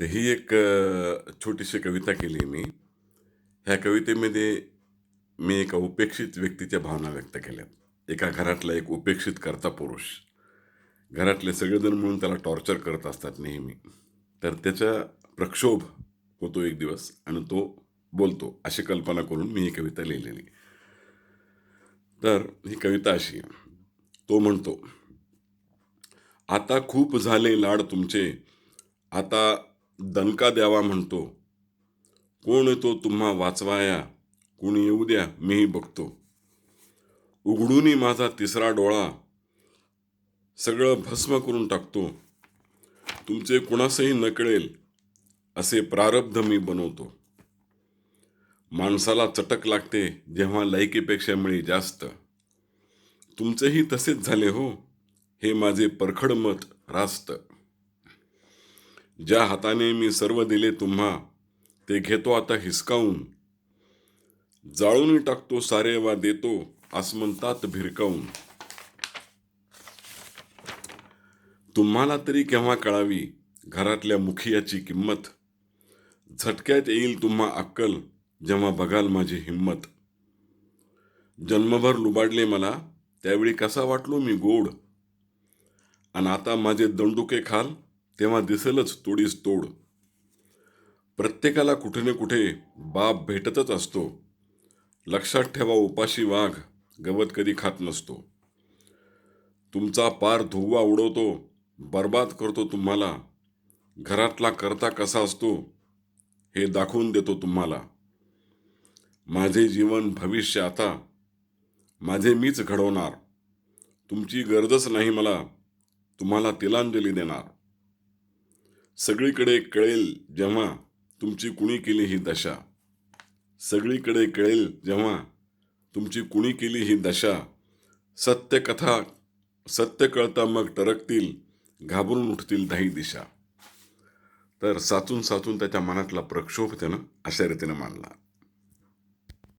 तर ही एक छोटीशी कविता केली मी. ह्या कवितेमध्ये मी एका उपेक्षित व्यक्तीच्या भावना व्यक्त केल्यात. एका घरातला एक उपेक्षित करता पुरुष. घरातले सगळेजण मिळून त्याला टॉर्चर करत असतात नेहमी. तर त्याचा प्रक्षोभ होतो एक दिवस आणि तो बोलतो. अशी कल्पना करून मी ही कविता लिहिलेली. तर ही कविता अशी तो म्हणतो आता खूप झाले लाड तुमचे. आता दणका द्यावा म्हणतो. कोण तो तुम्हा वाचवाया? कोणी येऊ द्या मीही बघतो. उघडूनी माझा तिसरा डोळा सगळं भस्म करून टाकतो. तुमचे कुणासही न कळेल असे प्रारब्ध मी बनवतो. माणसाला चटक लागते जेव्हा लायकीपेक्षा मिळी जास्त. तुमचेही तसेच झाले हो हे माझे परखड मत रास्त. ज्या हाताने मी सर्व दिले तुम्हा ते घेतो आता हिसकावून. जाळून टाकतो सारे वा देतो आसमंतात भिरकावून. तुम्हाला तरी केव्हा कळावी घरातल्या मुखियाची किंमत? झटक्यात येईल तुम्हा अक्कल जेव्हा बघाल माझी हिंमत. जन्मभर लुबाडले मला त्यावेळी कसा वाटलो मी गोड? आणि आता माझे दंडुके खाल तेव्हा दिसेलच तोडीस तोड. प्रत्येकाला कुठे ना कुठे बाप भेटतच असतो. लक्षात ठेवा उपाशी वाघ गवत कधी खात नसतो. तुमचा पार धुवा उडवतो बर्बाद करतो तुम्हाला. घरातला करता कसा असतो हे दाखवून देतो तुम्हाला. माझे जीवन भविष्य आता. माझे मीच घडवणार. तुमची गरजच नाही मला. तुम्हाला तिलांजली देणार. सगळीकडे कळेल जेव्हा तुमची कुणी केली ही दशा. सगळीकडे कळेल जेव्हा तुमची कुणी केली ही दशा. सत्य कथा सत्य कळता मग टरकतील घाबरून उठतील दाही दिशा. तर साचून साचून त्याच्या मनातला प्रक्षोभ त्यानं अशा रीतीनं मांडला.